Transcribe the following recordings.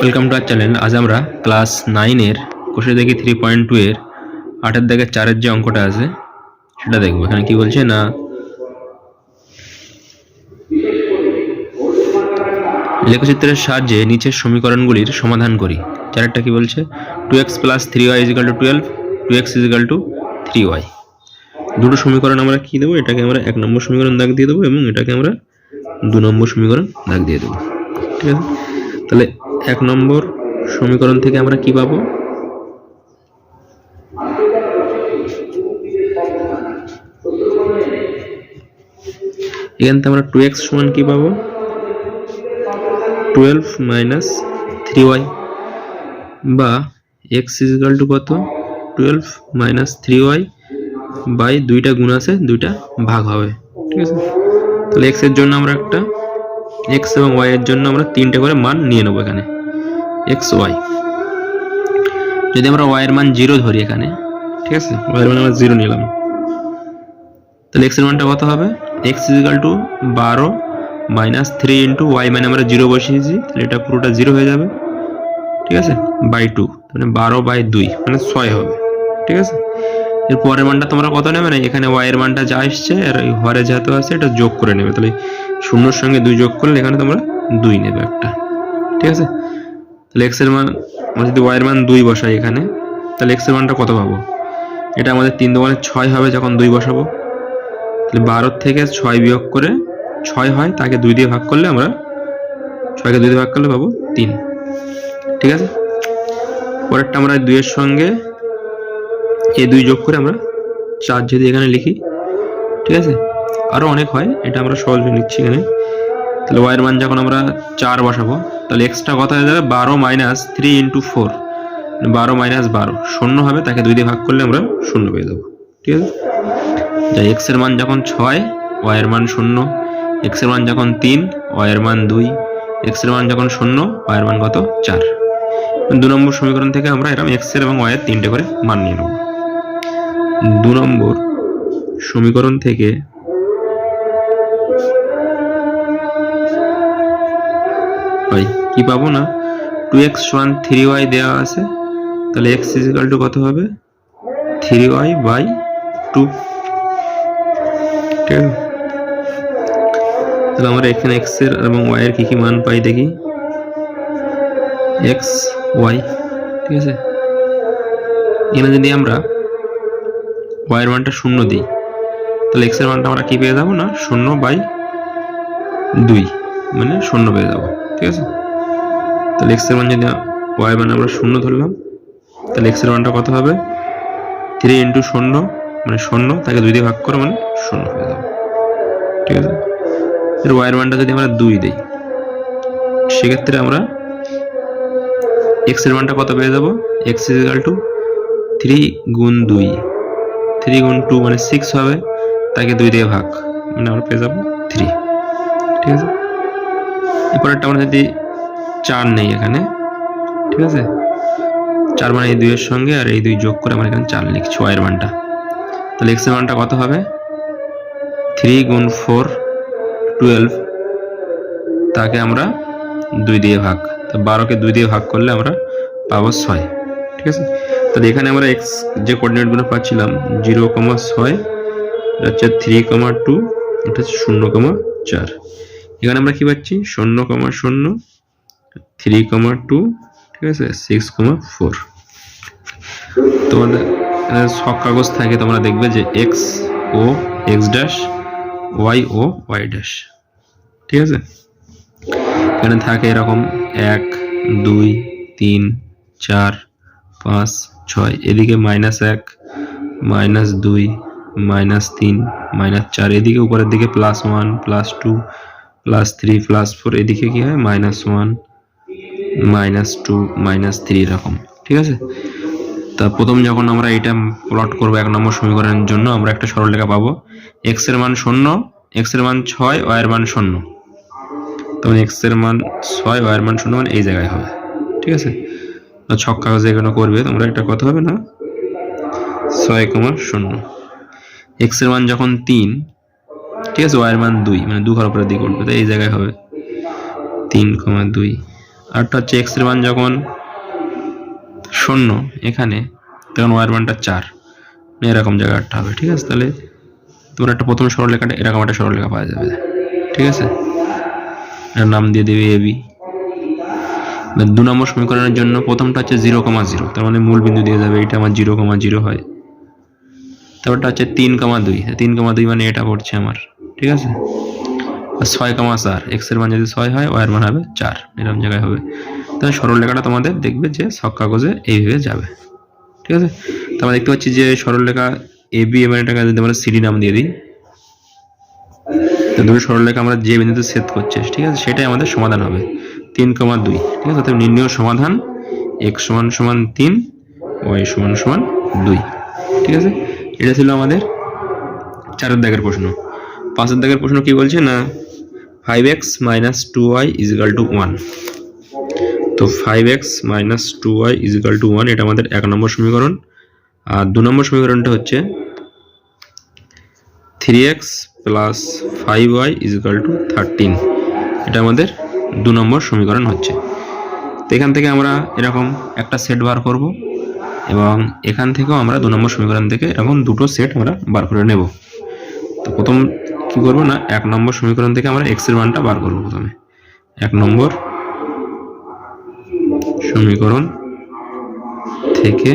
Welcome to R channel আজ আমরা class নাইনের কোষে দেখি থ্রি পয়েন্ট টু এর। আটের দাগে চারের যে অঙ্কটা আছে, সেটা দেখব। এখানে কি বলছে না? লেখচিত্রের সাহায্যে নিচের সমীকরণগুলির সমাধান করি। চারেরটা কি বলছে? Two x plus three y equal to twelve two x equal to three y দুটো সমীকরণ আমরা কি দেবো? এটাকে আমরা এক নম্বর সমীকরণ দাগ দিয়ে দেবো এবং এটাকে আমরা দু নম্বর সমীকরণ দাগ দিয়ে দেবো। ঠিক আছে? তাহলে এক নম্বর সমীকরণ থেকে আমরা কি পাবো? এখান থেকে আমরা টু এক্স সমান কি পাবো? টুয়েলভ মাইনাস থ্রি ওয়াই বা এক্স ইজিক্যাল টু কত? Twelve minus three y by দুইটা গুণ আছে, দুইটা ভাগ হবে। ঠিক আছে? তাহলে এক্সের জন্য আমরা একটা এক্স এবং ওয়াই এর জন্য আমরা তিনটে করে মান নিয়ে নেব এখানে। এক্স ওয়াই যদি আমরা ওয়াই এর মান জিরো ধরি এখানে, ঠিক আছে? ওয়াই এর মান আমরা জিরো নিলাম। তাহলে এক্সের মানটা কত হবে? এক্স ইজিক্যাল টু বারো মাইনাস থ্রি ইন্টু ওয়াই মানে আমরা জিরো বসিয়েছি, তাহলে এটা পুরোটা জিরো হয়ে যাবে, ঠিক আছে? বাই টু মানে বারো বাই দুই মানে ছয় হবে, ঠিক আছে? এর পরের মানটা তোমরা কত নেবে? না, এখানে ওয়াই এর মানটা যা আসছে আর এই হরে যেহেতু আছে, এটা যোগ করে নেবে। তাহলে শূন্যর সঙ্গে দুই যোগ করলে এখানে তোমরা দুই নেবে একটা, ঠিক আছে? তাহলে এক্সের মান, আমরা যদি ওয়াই এর মান দুই বসাই এখানে, তাহলে এক্সের মানটা কত পাবো? এটা আমাদের তিন দোকানে ছয় হবে যখন দুই বসাবো। তাহলে বারোর থেকে ছয় বিয়োগ করে ছয় হয়, তাকে দুই দিয়ে ভাগ করলে আমরা ছয়কে দুই দিয়ে ভাগ করলে পাবো তিন। ঠিক আছে? পরেরটা আমরা দুইয়ের সঙ্গে এই দুই যোগ করে আমরা চার যদি এখানে লিখি, ঠিক আছে? আরও অনেক হয়, এটা আমরা সহজ নিচ্ছি এখানে। তাহলে ওয়াইয়ের মান যখন আমরা চার বসাবো তাহলে এক্সট্রা কথা হয়ে যাবে? বারো মাইনাস থ্রি ইন্টু ফোর বারো মাইনাস বারো। শূন্য হবে, তাকে দুই দিয়ে ভাগ করলে আমরা শূন্য পেয়ে যাব। ঠিক আছে? যা এক্সের মান যখন ছয় ওয়াইয়ের মান শূন্য। এক্সের মান যখন তিন ওয়াইয়ের মান দুই। এক্সের মান যখন শূন্য ওয়াইয়ের মান কত? চার। দু নম্বর সমীকরণ থেকে আমরা এরকম এক্সের এবং ওয়াইয়ের তিনটে করে মান নিয়ে নেব। দু নম্বর সমীকরণ থেকে কি পাবো না? Two x one three y দেওয়া আছে। তাহলে এক্স ইজিক্যাল টু কত হবে? থ্রি ওয়াই বাই টু ঠিক আছে? তাহলে আমরা এখানে এক্সের এবং ওয়াই এর কি কি মান পাই দেখি। এক্স ওয়াই ঠিক আছে? এখানে যদি আমরা ওয়াই এর মানটা শূন্য দিই, তাহলে এক্সের মানটা আমরা কি পেয়ে যাব না? শূন্য বাই দুই মানে শূন্য পেয়ে যাব, ঠিক আছে? তাহলে এক্সের মান যদি ওয়াই মানে আমরা শূন্য ধরলাম, তাহলে এক্সের মানটা কত হবে? থ্রি ইন্টু শূন্য মানে শূন্য, তাকে দুই দিয়ে ভাগ করে মানে শূন্য হয়ে যাবে। ঠিক আছে? এর ওয়াই এর মানটা যদি আমরা দুই দিই, সেক্ষেত্রে আমরা এক্সের মানটা কত পেয়ে যাব? এক্স ইজিক্যাল টু থ্রি গুণ দুই। থ্রি গুণ টু মানে সিক্স হবে, তাকে দুই দিয়ে ভাগ মানে আমরা পেয়ে যাব থ্রি ঠিক আছে? এরপরেরটা আমরা যদি চার নেই এখানে, ঠিক আছে? চার মানে এই দুইয়ের সঙ্গে আর এই দুই যোগ করে আমরা এখানে চার লিখছি ওয়াইয়ের মানটা। তাহলে এক্সের মানটা কত হবে? থ্রি গুণ ফোর টুয়েলভ তাকে আমরা দুই দিয়ে ভাগ, তো বারোকে দুই দিয়ে ভাগ করলে আমরা পাবো ছয়, ঠিক আছে? তাহলে এখানে আমরা এক্স যে কোঅর্ডিনেটগুলো পাচ্ছিলাম জিরো কমা ছয়, এটা হচ্ছে থ্রি কমা টু এটা হচ্ছে শূন্য কমা চার। এখানে আমরা কি পাচ্ছি? শূন্য কমা শূন্য থ্রি কমা টু ঠিক আছে? সিক্স কমা ফোর তোমাদের সব কাগজ থাকে, তোমরা দেখবে যে এক্স ও এক্স ড্যাশ ওয়াই ও ওয়াই ড্যাশ ঠিক আছে? এখানে থাকে এরকম এক, দুই, তিন, চার, পাঁচ, ছয়, এদিকে মাইনাস এক মাইনাস দুই মাইনাস তিন মাইনাস চার, এদিকে উপরের দিকে plus one plus two plus three plus four এদিকে কি হয়? Minus one minus two minus three এরকম, ঠিক আছে? তা প্রথম যখন আমরা এটা প্লট করব এক নম্বর সমীকরণের জন্য, আমরা একটা সরলরেখা পাবো। এক্সের মান শূন্য এক্সের মান ছয় ওয়াই এর মান শূন্য। তখন এক্সের মান ছয় ওয়াই এর মান শূন্য মানে এই জায়গায় হবে, ঠিক আছে? ছক কাগজে এখানে করবে, তোমরা এটা কত হবে না? ছয় কমা শূন্য। এক্সের মান যখন তিন, ঠিক আছে? ওয়াই এর মান দুই মানে দু ঘর উপরের দিকে উঠবে তো এই জায়গায় হবে। তিন কমা দুই। আরটা হচ্ছে এক্সের মান যখন শূন্য এখানে, তখন ওয়ার মানটা চার। এরকম জায়গায় আটটা হবে, ঠিক আছে? তাহলে তোমরা একটা প্রথম সরলরেখাটা, এরকম একটা সরলরেখা পাওয়া যাবে, ঠিক আছে? এর নাম দিয়ে দেবে এবি দু নম্বর সমীকরণের জন্য প্রথমটা হচ্ছে জিরো কমা জিরো, তার মানে মূল বিন্দু দিয়ে যাবে এটা আমার জিরো কমা জিরো হয়। তারপরটা হচ্ছে তিন কমা দুই, তিন কমা দুই মানে এটা পড়ছে আমার, ঠিক আছে? ছয় কমা চার। এক্সের মান যদি ছয় হয় ওয়ার মান হবে চার। এরকম জায়গায় হবে। তাহলে সরলরেখাটা তোমাদের দেখবে যে সব কাগজে এইভাবে যাবে। ঠিক আছে? তো আমরা দেখতে পাচ্ছি যে সরলরেখা এ বি এম এটাকে যদি আমরা সিডি নাম দিয়ে দিই, তো দুটো সরলরেখা আমরা যে বিন্দুতে সেট করছে, ঠিক আছে? সেটাই আমাদের সমাধান হবে। তিন কমা দুই, ঠিক আছে? অর্থাৎ নির্ণয় সমাধান এক্স সমান সমান তিন ওয়াই সমান সমান দুই, ঠিক আছে? এটা ছিল আমাদের চারের দাগের প্রশ্ন। পাঁচের দাগের প্রশ্ন কি বলছে না? Five x minus two y equal to one তো five x minus two y equal to one এটা আমাদের এক নম্বর সমীকরণ। আর দু নম্বর সমীকরণটা হচ্ছে three x plus five y equal to thirteen এটা আমাদের দু নম্বর সমীকরণ হচ্ছে। তো এখান থেকে আমরা এরকম একটা সেট বার করব এবং এখান থেকেও আমরা দু নম্বর সমীকরণ থেকে এরকম দুটো সেট আমরা বার করে নেব। তো প্রথম কি করব না? এক নম্বর সমীকরণ থেকে আমরা এক্সের মানটা বার করব প্রথমে। এক নম্বর সমীকরণ থেকে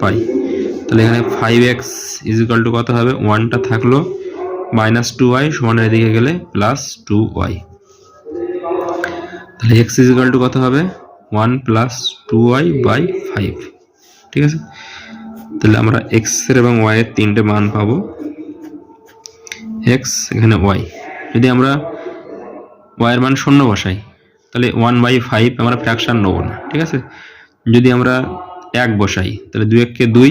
পাই। তাহলে এখানে ফাইভ এক্স ইজিক্যাল টু কত হবে? ওয়ানটা থাকল মাইনাস টু ওয়াই সমানের এদিকে গেলে প্লাস টু ওয়াই তাহলে এক্স ইজিক্যাল টু কত হবে? One plus two y by five ঠিক আছে? তাহলে আমরা এক্সের এবং ওয়াই এর তিনটে মান পাবো। এক্স এখানে ওয়াই যদি আমরা ওয়াইয়ের মান শূন্য বসাই, তাহলে ওয়ান বাই ফাইভ আমরা ফ্র্যাকশন নেব না, ঠিক আছে? যদি আমরা এক বসাই, তাহলে দুই এককে দুই,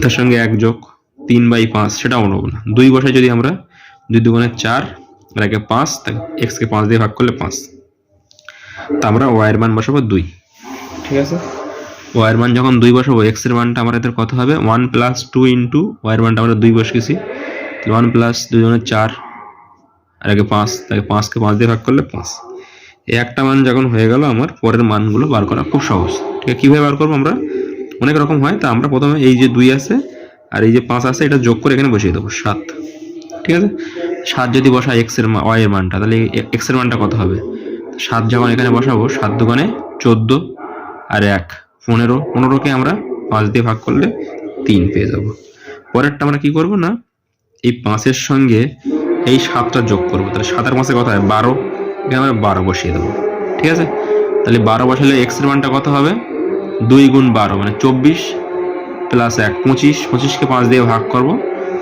তার সঙ্গে এক যোগ তিন বাই পাঁচ, সেটাও নেব না। দুই বসাই যদি আমরা দুই দুগুণে চার একে পাঁচ এক্সকে পাঁচ দিয়ে ভাগ করলে পাঁচ। তা আমরা ওয়াইয়ের মান বসাবো দুই, ঠিক আছে? ওয়াইয়ের মান যখন দুই বসাবো এক্সের মানটা আমাদের কত হবে? ওয়ান প্লাস টু ইন্টু ওয়াইয়ের মানটা আমরা দুই বসিয়েছি। ওয়ান প্লাস দুজনের চার, আর আগে পাঁচ, তাকে পাঁচকে পাঁচ দিয়ে ভাগ করলে পাঁচ। একটা মান যখন হয়ে গেল আমার, পরের মানগুলো বার করা খুব সহজ। ঠিক আছে, কীভাবে বার করব আমরা? অনেক রকম হয়, তা আমরা প্রথমে এই যে দুই আছে, আর এই যে পাঁচ আছে, এটা যোগ করে এখানে বসিয়ে দেবো, সাত। ঠিক আছে? সাত যদি বসাই এক্সের ওয়াই মানটা, তাহলে এক্সের মানটা কত হবে? সাত যখন এখানে বসাবো, সাত দোকানে চোদ্দ, আর এক, পনেরো, পনেরোকে আমরা পাঁচ দিয়ে ভাগ করলে তিন পেয়ে যাব। পরেরটা আমরা কি করব না এই পাঁচের সঙ্গে এই সাতটা যোগ করব। তাহলে সাত আর পাঁচে কত হয়? বারো। এখানে আমরা বারো বসিয়ে দেবো। ঠিক আছে? তাহলে বারো বসালে এক্সের মানটা কত হবে? দুই গুণ বারো মানে চব্বিশ প্লাস এক, পঁচিশ। পঁচিশকে পাঁচ দিয়ে ভাগ করব।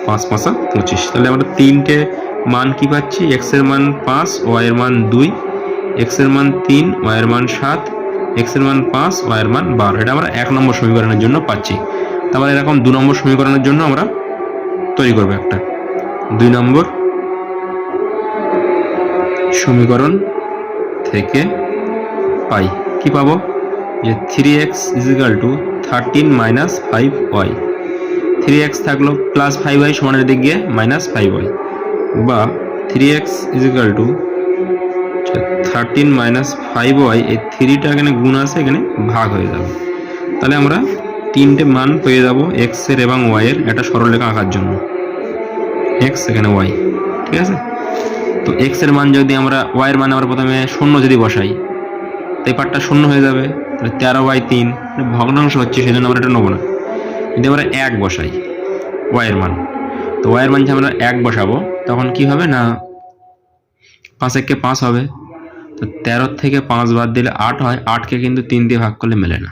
পাঁচ পাঁচা পঁচিশ। তাহলে আমরা তিনটে মান কি পাচ্ছি? এক্সের মান পাঁচ ওয়াই এর মান দুই। এক্সের মান তিন ওয়াইয়ের মান সাত। এক্সের মান পাঁচ ওয়াই এর মান বারো। এটা আমরা এক নম্বর সমীকরণের জন্য পাচ্ছি। তারপরে এরকম দু নম্বর সমীকরণের জন্য আমরা তৈরি করব একটা। দুই নম্বর সমীকরণ থেকে পাই। কি পাবো? যে three x equal to thirteen minus five y three x থাকল প্লাস ফাইভ ওয়াই সমানের দিক গিয়ে মাইনাস ফাইভ ওয়াই বা three x equal to thirteen minus five y এই থ্রিটা এখানে গুণ আছে, এখানে ভাগ হয়ে যাবে। তাহলে আমরা তিনটে মান পেয়ে যাব এক্সের এবং ওয়াইয়ের একটা সরলরেখা আঁকার জন্য। এক্স এখানে ওয়াই ঠিক আছে? তো এক্সের মান যদি আমরা ওয়াই এর মান আমরা প্রথমে শূন্য যদি বসাই, তো এই পার্টটা শূন্য হয়ে যাবে, তাহলে তেরো বাই তিন ভগ্নাংশ হচ্ছে সেই জন্য আমরা এটা নেব না। যদি আমরা এক বসাই ওয়াই এর মান, তো ওয়াই এর মান যে আমরা এক বসাবো, তখন কি হবে না, পাঁচ এককে পাঁচ হবে। তো তেরো থেকে পাঁচ বাদ দিলে আট হয়, আটকে কিন্তু তিন দিয়ে ভাগ করলে মেলে না,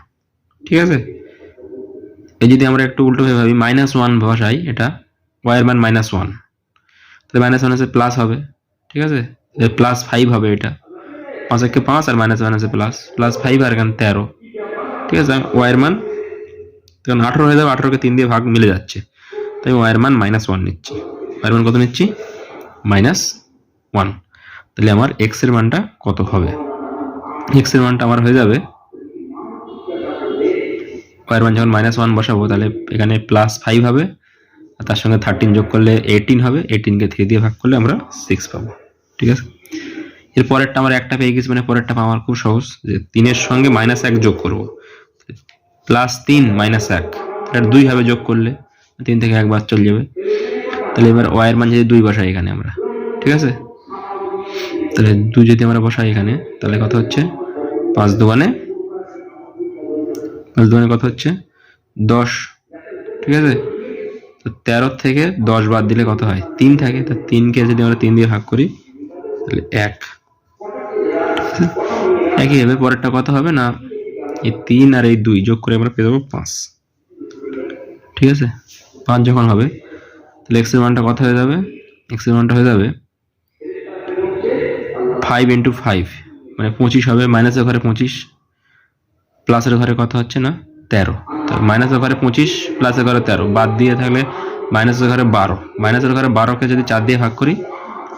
ঠিক আছে? এই যদি আমরা একটু উল্টো ভাবি মাইনাস ওয়ান বসাই, এটা ওয়াইয়ের মান মাইনাস ওয়ান তাহলে মাইনাস আছে প্লাস হবে, ঠিক আছে? প্লাস ফাইভ হবে এটা। পাঁচ একে পাঁচ আর মাইনাস আছে প্লাস প্লাস ফাইভ আর এখানে তেরো, ঠিক আছে? ওয়াইয়ের মান তখন আঠেরো হয়ে যাবে আঠেরোকে তিন দিয়ে ভাগ মিলে যাচ্ছে। তাই ওয়াইয়ের মান মাইনাস ওয়ান নিচ্ছি। ওয়াইয়ের মান কত নিচ্ছি? মাইনাস ওয়ান তাহলে আমার এক্সের মানটা কত হবে? এক্সের মানটা আমার হয়ে যাবে ওয়াইয়ের মান যখন মাইনাস ওয়ান বসাবো, তাহলে এখানে প্লাস ফাইভ হবে। তার সঙ্গে থার্টিন যোগ করলে এইটিন হবে এইটিনকে থ্রি দিয়ে ভাগ করলে আমরা সিক্স পাবো, ঠিক আছে? এর পরেরটা আমার একটা পেয়ে গেছি মানে পরেরটা পাওয়া আমার খুব সহজ, যে তিনের সঙ্গে মাইনাস এক যোগ করব। প্লাস তিন মাইনাস এক এটা দুই ভাবে যোগ করলে, তিন থেকে একবার চলে যাবে। তাহলে এবার ওয়াইয়ের মান যদি দুই বসাই এখানে আমরা, ঠিক আছে? তাহলে দুই যদি আমরা বসাই এখানে, তাহলে কথা হচ্ছে? পাঁচ দোকানে পাঁচ দোকানে কথা হচ্ছে? দশ, ঠিক আছে? তো তেরো থেকে দশ বাদ দিলে কত হয়? তিন থাকে, তো তিনকে যদি আমরা তিন দিয়ে ভাগ করি, তাহলে এক। আছে? একইভাবে পরেরটা কত হবে না? এই তিন আর এই দুই যোগ করে আমরা পেয়ে যাব পাঁচ। ঠিক আছে? পাঁচ যখন হবে, তাহলে এক্সের মানটা কত হয়ে যাবে? এক্সের মানটা হয়ে যাবে ফাইভ ইন্টু ফাইভ মানে পঁচিশ হবে মাইনাসের ঘরে পঁচিশ প্লাসের ঘরে কত হচ্ছে না? তেরো। মাইনাসের ঘরে পঁচিশ প্লাসের ঘরে তেরো। বাদ দিয়ে থাকলে মাইনাসের ঘরে বারো। মাইনাসের ঘরে বারোকে যদি চার দিয়ে ভাগ করি,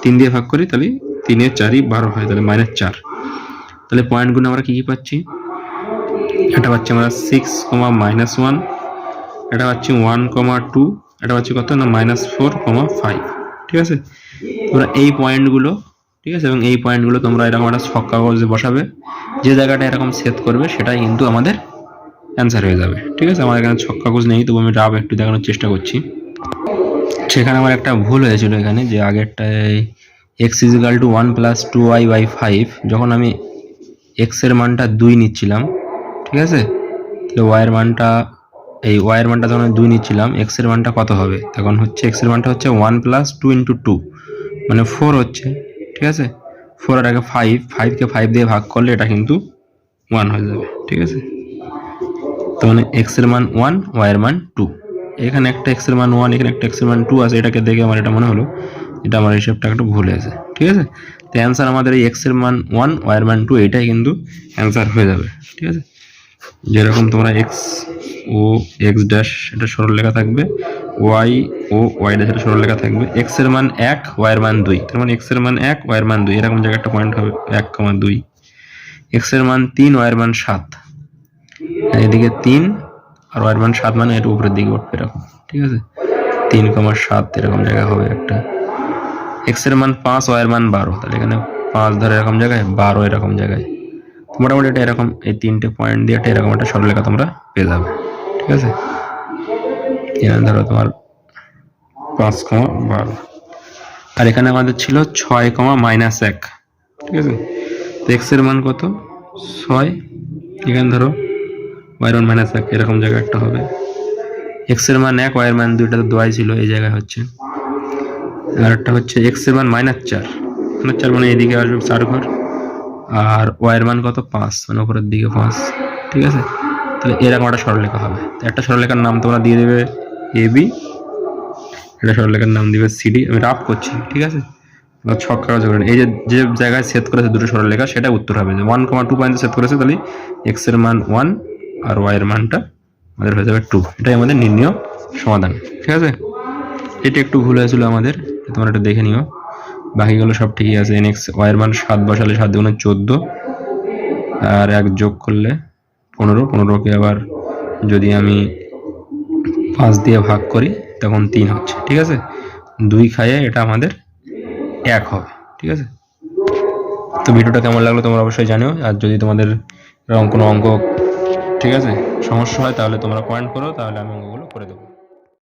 তিন দিয়ে ভাগ করি, তাহলে তিনের চারই বারো হয়, তাহলে মাইনাস চার। তাহলে পয়েন্টগুলো আমরা কী কী পাচ্ছি? এটা পাচ্ছি আমরা সিক্স কমা মাইনাস ওয়ান এটা পাচ্ছি ওয়ান কমা টু এটা পাচ্ছি কত? না মাইনাস ফোর কমা ফাইভ ঠিক আছে? তোমরা এই পয়েন্টগুলো ঠিক আছে? এবং এই পয়েন্টগুলো তোমরা এরকম একটা ছক কাগজে বসাবে। যে জায়গাটা এরকম সেট করবে, সেটাই কিন্তু আমাদের অ্যান্সার হয়ে যাবে। ঠিক আছে? আমার এখানে ছক কাগজ নেই, তবু আমি রাব একটু দেখানোর চেষ্টা করছি। সেখানে আমার একটা ভুল হয়েছিল এখানে, যে আগেরটায় x equal to one plus two y by five যখন আমি এক্সের মানটা দুই নিচ্ছিলাম, ঠিক আছে? তাহলে ওয়াইয়ের মানটা, এই ওয়াইয়ের মানটা যখন আমি দুই নিচ্ছিলাম এক্সের মানটা কত হবে? তখন হচ্ছে এক্সের মানটা হচ্ছে one plus two into two মানে ফোর হচ্ছে, ঠিক আছে? ফোর আর আগে ফাইভ ফাইভকে ফাইভ দিয়ে ভাগ করলে এটা কিন্তু ওয়ান হয়ে যাবে, ঠিক আছে? মানে এক্সের মান ওয়ান ওয়াইয়ের মান টু এখানে একটা এক্সের মান ওয়ান এখানে একটা এক্সের মান টু আছে এটাকে দেখে আমার এটা মনে হলো এটা আমার হিসেবটা একটু ভুল হয়েছে ঠিক আছে তো অ্যান্সার আমাদের এই এক্সের মান ওয়ান ওয়াইয়ের মান টু এটাই কিন্তু অ্যান্সার হয়ে যাবে ঠিক আছে যেরকম তোমরা এক্স ও এক্স ড্যাশ এটা সরল লেখা থাকবে ওয়াই ও ওয়াই ড্যাশ এটা সরল লেখা থাকবে এক্সের মান এক ওয়াইয়ের মান দুই তার মানে এক্সের মান এক ওয়াইয়ের মান দুই এরকম জায়গায় একটা পয়েন্ট হবে এক কমা দুই এক্সের মান তিন ওয়াইয়ের মান সাত এদিকে তিন, আর ওয়াইয়ের মান সাত মানে এটা উপরের দিকে উঠবে এরকম, ঠিক আছে? তিন কমা সাত, এরকম জায়গা হবে একটা। এক্সের মান পাঁচ ওয়াইয়ের মান বারো, তাহলে এখানে পাঁচ ধরে এরকম জায়গায়, বারো এরকম জায়গায়। মোটামুটি এটা এরকম, এই তিনটে পয়েন্ট দিয়ে একটা এরকম একটা সরলরেখা তোমরা পেয়ে যাবে, ঠিক আছে? এখানে ধরো তোমার পাঁচ কমা বারো। আর এখানে আমাদের ছিল ছয় কমা মাইনাস এক, ঠিক আছে? তো এক্সের মান কত? ছয়। এখানে ধরো ওয়াইয়ের মান মাইনাস এক এরকম জায়গায় একটা হবে। এক্সের মান এক ওয়াইয়ের মান দুইটা তো দোয়াই ছিল, এই জায়গায় হচ্ছে। আর একটা হচ্ছে এক্সের মান মাইনাস চার। মাইনাস চার মানে এদিকে আসবে চার ঘর আর ওয়াইয়ের মান কত? পাঁচ মানে উপরের দিকে পাঁচ। ঠিক আছে? তাহলে এরকম একটা সরলরেখা হবে। একটা সরলরেখার নাম তোমরা দিয়ে দেবে এ বি একটা সরলরেখার নাম দিবে সিডি আমি রাফ করছি, ঠিক আছে? বা ছক কাগজ করেন এই যে যে জায়গায় সেট করেছে দুটো সরলরেখা সেটা উত্তর হবে। যে one comma two point set করেছে, তাহলে এক্সের মান ওয়ান আর ওয়াই এর মানটা আমাদের হয়ে যাবে টু এটাই আমাদের নির্ণয় সমাধান, ঠিক আছে? এটা একটু ভুল হয়েছিল আমাদের তোমরা এটা দেখে নিও। বাকিগুলো সব ঠিকই আছে। এন এক্স ওয়াইয়ের মান সাত বসালে সাত দুগুণে চোদ্দ, আর এক যোগ করলে পনেরো। পনেরোকে আবার যদি আমি পাঁচ দিয়ে ভাগ করি, তখন তিন হচ্ছে, ঠিক আছে? দুই খাইয়ে এটা আমাদের এক হবে, ঠিক আছে? তো ভিডিওটা কেমন লাগল তোমরা অবশ্যই জানিও। আর যদি তোমাদের কোনো অঙ্ক ঠিক আছে? সমস্যা হয় তাহলে তোমরা পয়েন্ট করো তাহলে আমি ওগুলো করে দেবো।